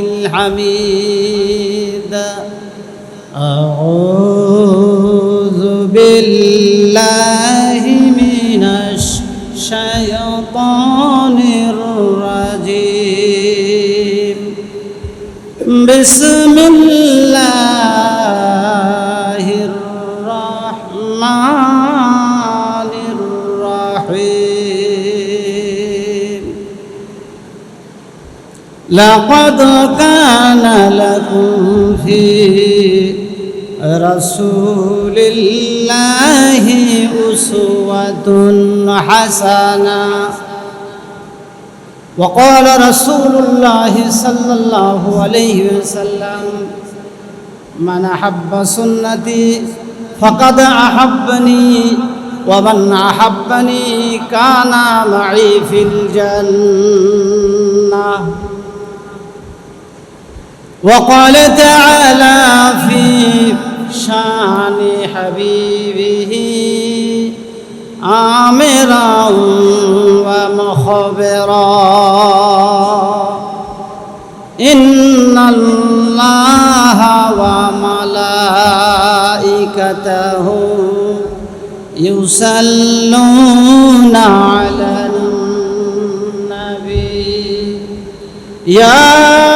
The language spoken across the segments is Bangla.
الحميد. أعوذ بالله من الشيطان الرجيم. بسم الله الرحمن لقد كان لكم في رسول الله أسوة حسنة. وقال رسول الله صلى الله عليه وسلم من أحب سنتي فقد أحبني ومن أحبني كان معي في الجنة. وقال تعالى في شان حبيبه آمرا ومخبرا. إن الله وملائكته يصلون على النبي. يا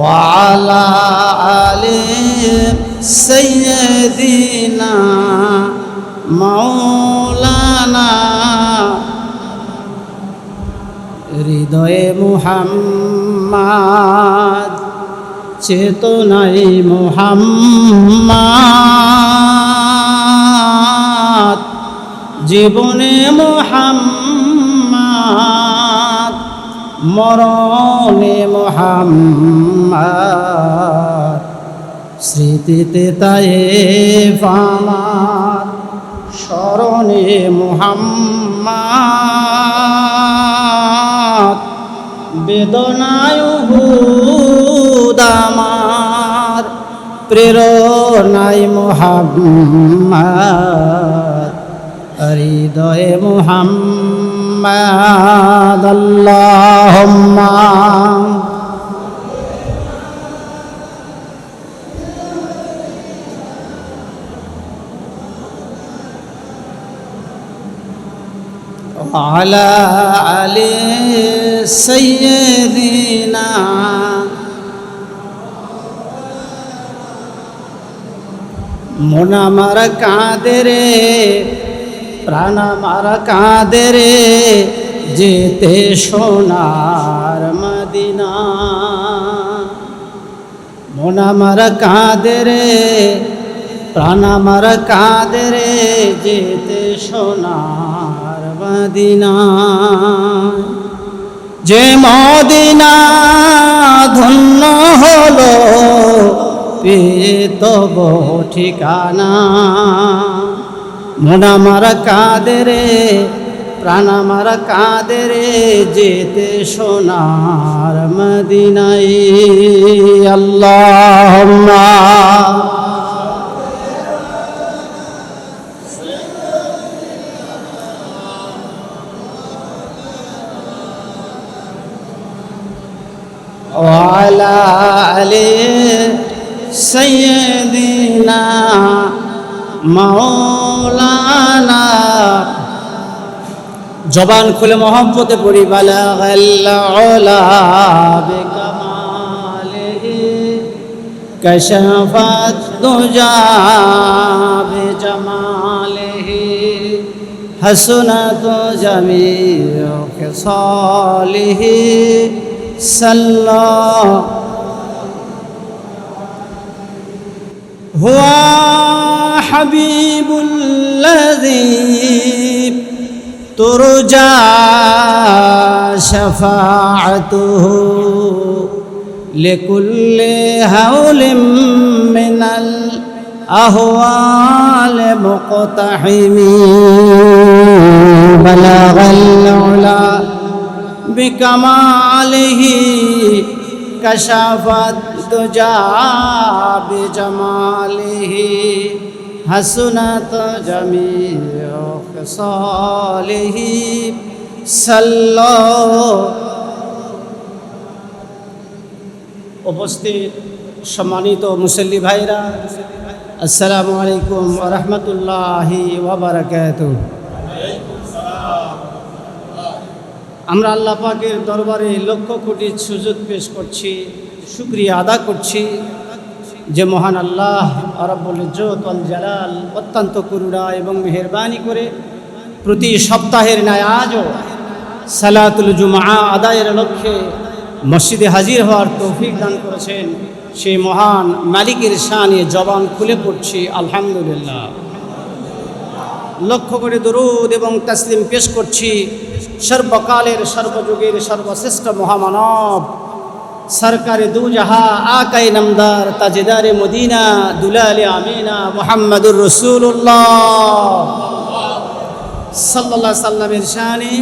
وعلى آل سيدنا مولانا হৃদয়ে মুহাম্মাদ চেতনায় মুহাম্মাদ জীবনে মুহাম্মাদ মরণে মুহাম্মাদ স্মৃতিতে তায়ে ফামার স্মরণে মুহাম্মাদ বেদনায় আমার প্রেরণায় মুহাম্মাদ হৃদয়ে মুহাম্মাদ আল্লাহুম্মা على علي سيدنا মন আমার কাঁদে রে প্রাণ আমার কাঁদে রে, যেতে সোনার মদিনা। মন আমার কাঁদে রে, প্রাণ আমার কাঁদে রে, যেতে সোনার মদিনা। যে মদিনা ধন্য হলো, পেয়ে তব ঠিকানা। মন আমার কাঁদে রে প্রাণ আমার কাঁদে রে যেতে সোনার মদিনাই আল্লাহ وعلى آل سيدنا মাওলানা। জবান খুলে মহব্বতে পড়ি বালা গাল্লা কশফাত দুজাবে জমালেহি হসনাত জামিউ খসালিহি হুয়া حبيب الذي ترجى شفاعته لكل هول من الأهوال مقتحم بلغ العلا بكماله كشف الدجى بجماله حسنت جميع خصاله صلى উপস্থিত সম্মানিত মুসল্লি ভাইরা আসসালামু আলাইকুম রহমতুল্লাহি ওবরাকাত আমরা আল্লাহ পাকের দরবারে লক্ষ কোটি সুযোগ পেশ করছি শুক্রিয়া আদা করছি যে মহান আল্লাহ আরব্বুল ইজ্জত আল জালাল অত্যন্ত করুণা এবং মেহরবানি করে প্রতি সপ্তাহের ন্যায় আজও সালাতুল জুমা আদায়ের লক্ষ্যে মসজিদে হাজির হওয়ার তৌফিক দান করেছেন সেই মহান মালিকের শানে জবান খুলে পড়ছি, আলহামদুলিল্লাহ। লক্ষ্য করে দরুদ এবং তাসলিম পেশ করছি, সর্বকালের, সর্বযুগের, সর্বশ্রেষ্ঠ মহামানব সরকারে দু জাহা আকাই নামদার তাজেদারে মদিনা দুলালে আমিনা মোহাম্মদুর রসুল্লাহ সাল্লাহ সাল্লামের শানে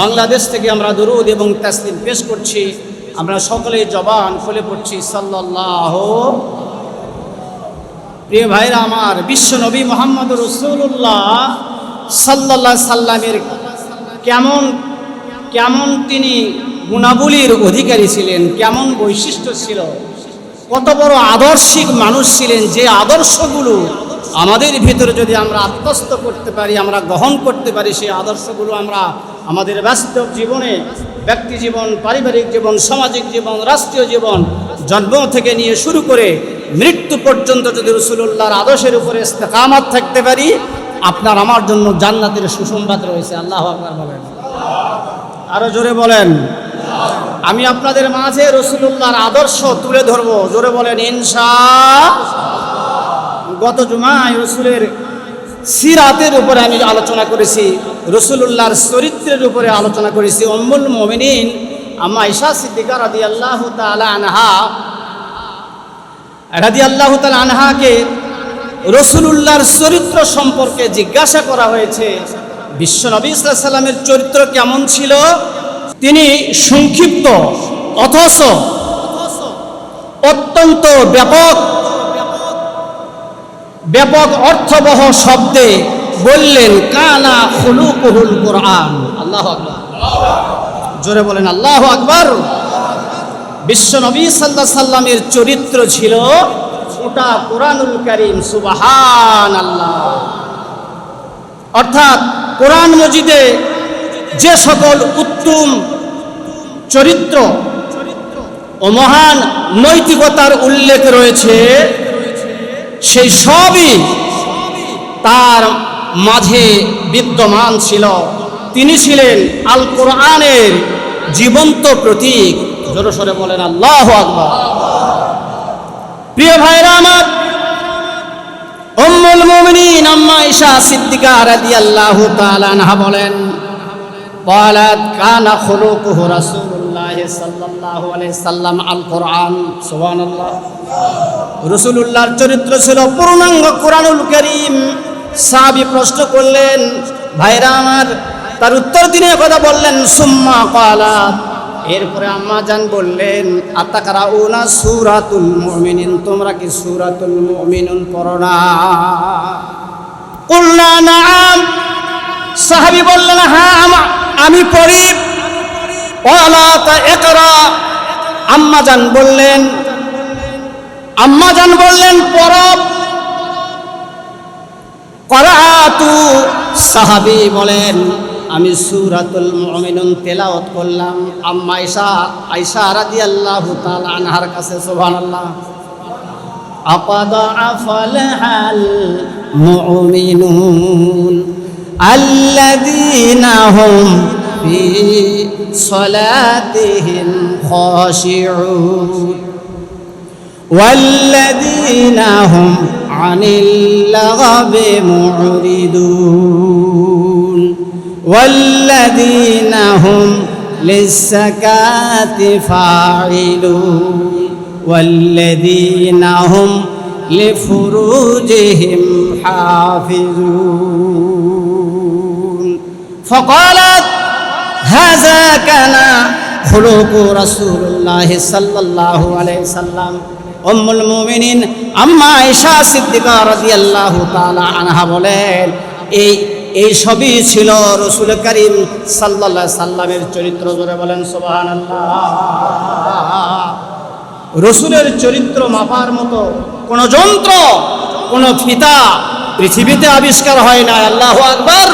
বাংলাদেশ থেকে আমরা দরুদ এবং তাসলিম পেশ করছি। আমরা সকলে জবান খুলে পড়ছি সাল্লাহ প্রিয় ভাইরা আমার বিশ্ব নবী মোহাম্মদ রসুল্লাহ সাল্লাহ সাল্লামের কেমন কেমন তিনি গুণাবলীর অধিকারী ছিলেন, কেমন বৈশিষ্ট্য ছিল? কত বড় আদর্শিক মানুষ ছিলেন, যে আদর্শগুলো আমাদের ভিতরে যদি আমরা আত্মস্থ করতে পারি, আমরা গ্রহণ করতে পারি, সেই আদর্শগুলো আমরা আমাদের বাস্তব জীবনে, ব্যক্তি জীবন, পারিবারিক জীবন, সামাজিক জীবন, রাষ্ট্রীয় জীবন, জন্ম থেকে নিয়ে শুরু করে মৃত্যু পর্যন্ত যদি রসুল্লাহর আদর্শের উপরে ইস্তেকামাত থাকতে পারি, আপনার আমার জন্য জান্নাতের সুসংবাদ রয়েছে। আল্লাহ আকবার বলেন। আরও জোরে বলেন। আমি আপনাদের মাঝে রসুল্লাহর আদর্শ তুলে ধরবো। জোরে বলেন ইনসা গত জুমায় রসুলের সিরাতের উপরে আমি আলোচনা করেছি, রসুল্লাহর চরিত্রের উপরে আলোচনা করেছি। অম্মুল মোমিনিন, আম্মা ঈশা সিদ্দিকা রাদি আল্লাহ তালা আনহা রাদি আল্লাহ তালা আনহাকে রসুলুল্লাহর চরিত্র সম্পর্কে জিজ্ঞাসা করা হয়েছে। বিশ্ব নবী সাল্লামের চরিত্র কেমন ছিল? তিনি সংক্ষিপ্ত, অথচ অত্যন্ত ব্যাপক ব্যাপক অর্থবহ শব্দে বললেন, কানা খুলুকুহুল কোরআন। আল্লাহ জোরে বলেন, আল্লাহ আকবার। বিশ্ব নবী সাল্লাহ সাল্লামের চরিত্র ছিল ওটা কোরআনুল করিম সুবাহান আল্লাহ অর্থাৎ কোরআন মজিদে যে সকল উত্তম চরিত্র ও মহান নৈতিকতার উল্লেখ রয়েছে, সেই সবই তার মাঝে বিদ্যমান ছিল। তিনি ছিলেন আল কোরআনের জীবন্ত প্রতীক। জোরসরে বলেন, আল্লাহ আকবর। প্রিয় ভাইরা আমার, উম্মুল মুমিনিন আম্মা ঈশা সিদ্দিকা রাদিয়াল্লাহু তাআলা আনহা বলেন قالت كان خلقه رسول الله صلى الله عليه وسلم القرآن سبحان الله রসুলুল্লাহর চরিত্র ছিল পূর্ণাঙ্গ কোরআনুল করিম সাহাবি প্রশ্ন করলেন ভাইরা আমার তার উত্তর দিনে কথা বললেন সুম্মা কালাত এরপরে আম্মা জান বললেন আতাকারা উনা সুরাতুল মুমিনিন তোমরা কি সুরাতুল মুমিনুন পড়ো না কুলনা নাম সাহাবি বললেন হ্যাঁ আমা- আমি পড়ি। ওয়ালা তা আম্মাজান বললেন আম্মাজান বললেন পরব করাতু সাহাবি বলেন, আমি সুরাতুল মমিনুন তেলাওত করলাম। আম্মা আয়সা আয়সা রাদি আল্লাহ আনহার কাছে সোহান আল্লাহ আপাদ আফল হাল মুমিনুন। الذين هم في صلاتهم خاشعون. والذين هم عن اللغب معرضون. والذين هم للزكاة فاعلون. والذين هم لفروجهم حافظون. فقالت هذا كان خلق رسول الله صلى الله عليه وسلم أم المؤمنين আম্মা আয়েশা সিদ্দিকা রাদিয়াল্লাহু তাআলা আনহা বলেন এই এই সবই ছিল রসুল করিম সাল্লাল্লাহু আলাইহি সাল্লামের চরিত্র জোরে বলেন সুবহানাল্লাহ রসুলের চরিত্র মাপার মতো কোন যন্ত্র কোন ফিতা পৃথিবীতে আবিষ্কার হয় না আল্লাহ আকবর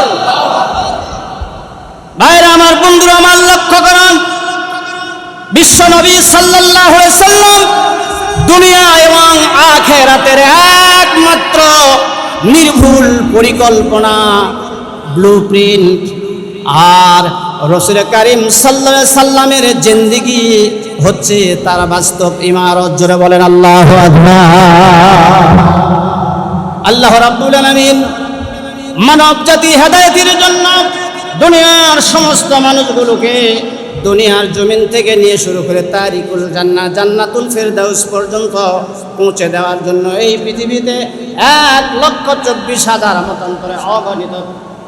ভাইরা আমার বন্ধুরা, আমার লক্ষ্য করেন। বিশ্ব নবী আলাইহি সাল্লাম দুনিয়া এবং আখেরাতের একমাত্র নির্ভুল পরিকল্পনা ব্লু প্রিন্ট আর রসুল করিম সাল্লাহ সাল্লামের জিন্দিগি হচ্ছে তার বাস্তব ইমারত। জোরে বলেন, আল্লাহ আল্লাহ রাব্বুল আলামিন মানব জাতি হেদায়েতের জন্য দুনিয়ার সমস্ত মানুষগুলোকে দুনিয়ার জমিন থেকে নিয়ে শুরু করে তারিকুল জান্না জান্নাতুল ফেরদাউস পর্যন্ত পৌঁছে দেওয়ার জন্য এই পৃথিবীতে এক লক্ষ চব্বিশ হাজার মতান্তরে অগণিত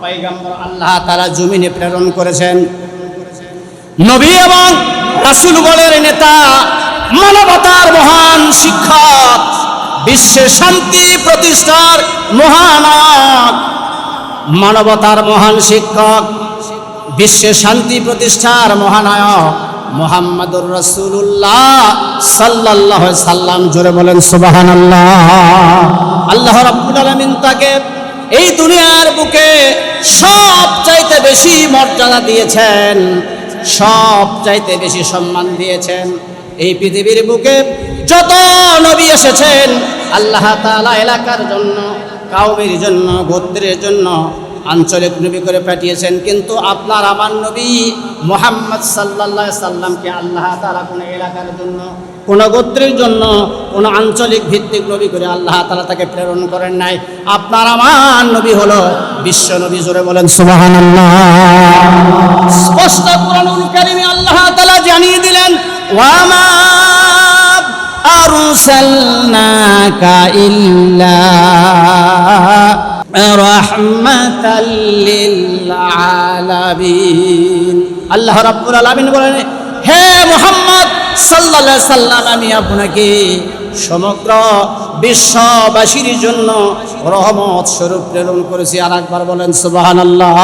পৈগম্বর আল্লাহ তারা জমিনে প্রেরণ করেছেন। নবী এবং রাসুলগণের নেতা, মানবতার মহান শিক্ষক বিশ্বে শান্তি প্রতিষ্ঠার মহানায়ক মানবতার মহান শিক্ষক বিশ্বের শান্তি প্রতিষ্ঠার মহানায়ক মোহাম্মদুর রসুল্লাহ সাল্লাহ সাল্লাম। জোরে বলেন সুবাহান আল্লাহ আল্লাহ রাব্বুল আলামিন তাকে এই দুনিয়ার বুকে সব চাইতে বেশি মর্যাদা দিয়েছেন সব চাইতে বেশি সম্মান দিয়েছেন। এই পৃথিবীর বুকে যত নবী এসেছেন, আল্লাহ তাআলা এলাকার জন্য কাউমের জন্য, গোত্রের জন্য আঞ্চলিক নবী করে পাঠিয়েছেন। কিন্তু আপনার আমার নবী মোহাম্মদ সাল্লাহ সাল্লামকে আল্লাহ তারা কোনো এলাকার জন্য, কোনো গোত্রের জন্য, কোনো আঞ্চলিক ভিত্তিক নবী করে আল্লাহ তালা তাকে প্রেরণ করেন নাই। আপনার আমার নবী হলো বিশ্ব নবী, জোরে বলেন সুবাহান স্পষ্ট কোরআনুল আল্লাহ তালা জানিয়ে দিলেন ওয়ামা ইল্লা রহমাতাল লিল আলামিন আল্লাহ রাব্বুল আলামিন বলেন, হে মুহাম্মদ সাল্লাল্লাহু আলাইহি সাল্লাম, আমি আপনাকে সমগ্র বিশ্ববাসীর জন্য রহমত স্বরূপ প্রেরণ করেছি। আর একবার বলেন, সুবহানাল্লাহ।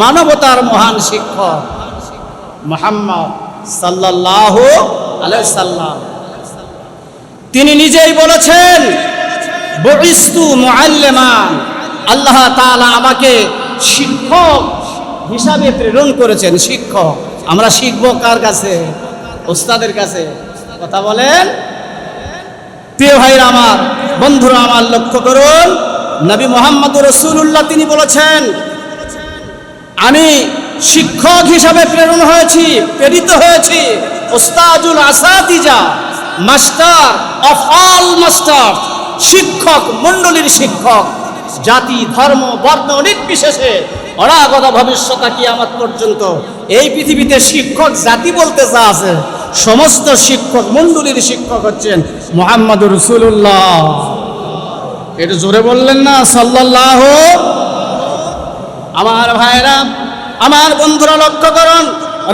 মানবতার মহান শিক্ষক মুহাম্মদ সাল্লাল্লাহু আলাইহি সাল্লাম তিনি নিজেই বলেছেন আল্লাহ আমাকে শিক্ষক হিসাবে প্রেরণ করেছেন। শিক্ষক। আমরা শিখব কার কাছে? ওস্তাদের কাছে। কথা বলেন। প্রিয় ভাইরা আমার, বন্ধুরা আমার, লক্ষ্য করুন, নবী মোহাম্মদ রসুল্লাহ তিনি বলেছেন, আমি শিক্ষক হিসাবে প্রেরণ হয়েছি, প্রেরিত হয়েছি। ওস্তাজুল আসাতিজা, মাস্টার অফ অল মাস্টার, শিক্ষক, মণ্ডলীর শিক্ষক, জাতি, ধর্ম, বর্ণ নির্বিশেষে অনাগত ভবিষ্যৎ কি আমার পর্যন্ত এই পৃথিবীতে শিক্ষক জাতি বলতে যা আছে, সমস্ত শিক্ষক, মণ্ডলীর শিক্ষক হচ্ছেন মোহাম্মদ রসুল্লাহ এটা জোরে বললেন না সাল্লাহ আমার ভাইরা আমার বন্ধুরা লক্ষ্য করুন,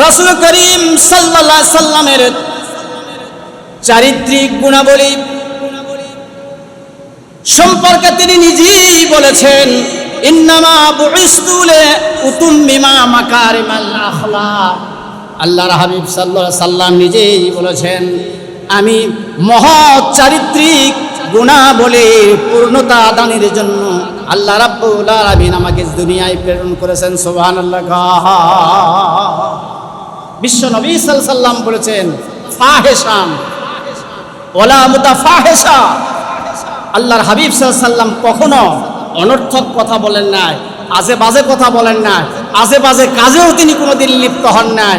রসুল করিম সাল্লা সাল্লামের চারিত্রিক গুণাবলী সম্পর্কে তিনি নিজেই বলেছেন, ইন্নামা বুইস্তুলে উতুম্মিমা মাকারিমাল আখলাক। আল্লাহর হাবিব সাল্লাল্লাহু সাল্লাম নিজেই বলেছেন, আমি মহৎ চারিত্রিক গুণাবলীর পূর্ণতা দানের জন্য আল্লাহ রাব্বুল আলামিন আমাকে দুনিয়ায় প্রেরণ করেছেন, সুবহানাল্লাহ। বিশ্ব নবী সাল্লাল্লাহু বলেছেন, ফাহেশান। ওলা মুতাফাহেশা। আল্লাহর হাবিব সাল্লাম কখনো অনর্থক কথা বলেন নাই আজে বাজে কথা বলেন নাই আজে বাজে কাজেও তিনি কোনোদিন লিপ্ত হন নাই।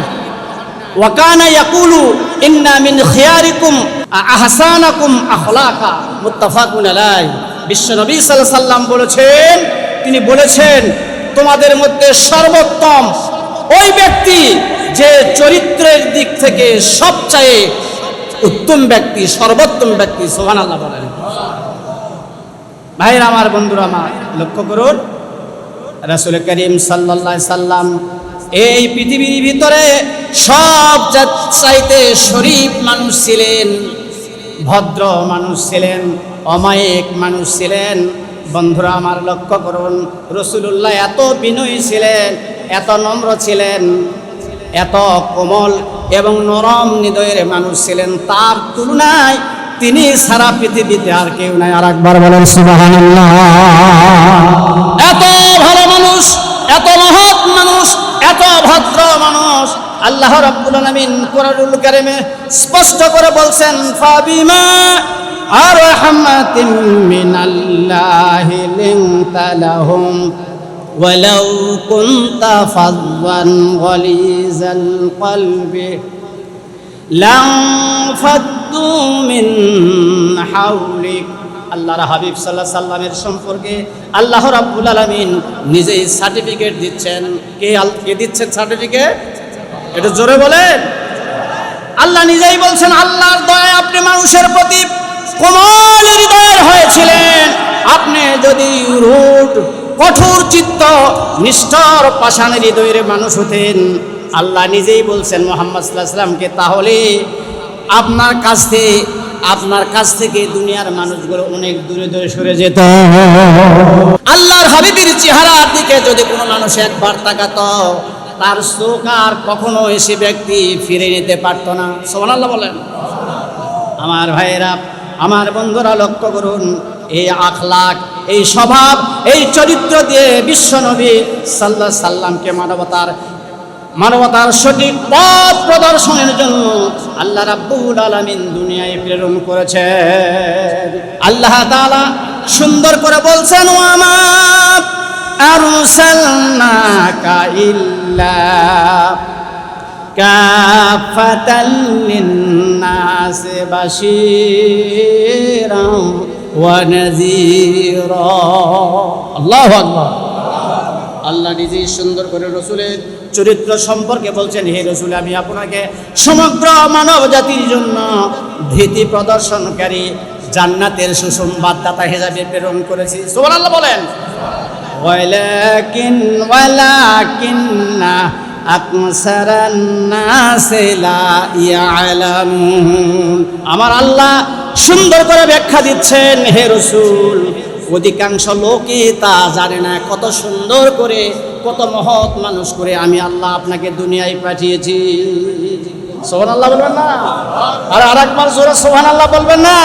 ওয়াকানা ইয়াকুলু, ইন্না মিন খিয়ারিকুম আহসানাকুম আখলাকা। মুত্তাফাকুন আলাই বিশ্বনবী সাল্লাল্লাহু আলাইহি সাল্লাম বলেছেন, তিনি বলেছেন, তোমাদের মধ্যে সর্বোত্তম ওই ব্যক্তি যে চরিত্রের দিক থেকে সবচেয়ে উত্তম ব্যক্তি, সর্বোত্তম ব্যক্তি, সুবহানাল্লাহ বলেন। ভাইরা, আমার বন্ধুরা, আমার লক্ষ্য করুন, রাসুল করিম সাল্লাহ সাল্লাম এই পৃথিবীর ভিতরে সব চাইতে শরীফ মানুষ ছিলেন, ভদ্র মানুষ ছিলেন, অমায়িক মানুষ ছিলেন। বন্ধুরা, আমার লক্ষ্য করুন, রসুলুল্লাহ এত বিনয়ী ছিলেন, এত নম্র ছিলেন, এত কোমল এবং নরম হৃদয়ের মানুষ ছিলেন। তার তুলনায় তিনি সারা পৃথিবীতে আর কেউ নাই। আর একবার বলেন এত ভালো মানুষ এত মহৎ মানুষ এত ভদ্র মানুষ আল্লাহ রাব্বুল আলামিন কোরআনুল কারিমে স্পষ্ট করে বলছেন ফাবিমা আর রাহমাতিন মিনাল্লাহি লিনতা লাহুম ولو كنت فظا غليظ القلب لانفضوا من حولك আল্লাহর হাবিব সাল্লাহ সাল্লামের সম্পর্কে আল্লাহ রাব্বুল আলামিন নিজেই সার্টিফিকেট দিচ্ছেন কে আল- কে দিচ্ছেন সার্টিফিকেট এটা জোরে বলেন। আল্লাহ নিজেই বলছেন, আল্লাহর দয়া আপনি মানুষের প্রতি কোমল হৃদয়ের হয়েছিলেন। আপনি যদি রুট, কঠোর চিত্ত, নিষ্ঠর পাষাণের হৃদয়ের মানুষ হতেন, আল্লাহ নিজেই বলছেন, মোহাম্মদ সাল্লাহ সাল্লামকে তাহলে আপনার কাছ থেকে, আপনার কাছ থেকে দুনিয়ার মানুষগুলো অনেক দূরে দূরে সরে যেত। আল্লাহর হাবিবির চেহারার দিকে যদি কোনো মানুষ একবার তাকাতো তার চোখ আর কখনো এসে ব্যক্তি ফিরে নিতে পারতো না। সোমান আল্লাহ বলেন। আমার ভাইয়েরা, আমার বন্ধুরা লক্ষ্য করুন, এই আখলাক, এই স্বভাব, এই চরিত্র দিয়ে বিশ্বনবী সাল্লাহ সাল্লামকে মানবতার মানবতার সঠিক পথ প্রদর্শনের জন্য আল্লাহ রাব্বুল আলামিন দুনিয়ায় প্রেরণ করেছে আল্লাহ তাআলা সুন্দর করে বলছেন ও আমার আরসালনাকা ইল্লা كافة للناس بشيرا ونذيرا الله أكبر আল্লাহ নিজেই সুন্দর করে রসুলের চরিত্র সম্পর্কে বলছেন হে রসুল আমি আপনাকে সমগ্র মানব জাতির জন্য ভীতি প্রদর্শনকারী জান্নাতের সুসংবাদদাতা হিসাবে প্রেরণ করেছি সোমান আল্লাহ বলেন ওয়ালাকিন ওয়ালাকিন্না আকসারান নাসি লা ইয়ালামুন আমার আল্লাহ সুন্দর করে ব্যাখ্যা দিচ্ছেন, হে রসুল। অধিকাংশ লোকই তা জানে না। কত সুন্দর করে, কত মহৎ মানুষ করে আমি আল্লাহ আপনাকে দুনিয়ায় পাঠিয়েছি। সোহান আল্লাহ বলবেন না? আর আরেকবার জোরে সোহান আল্লাহ বলবেন না?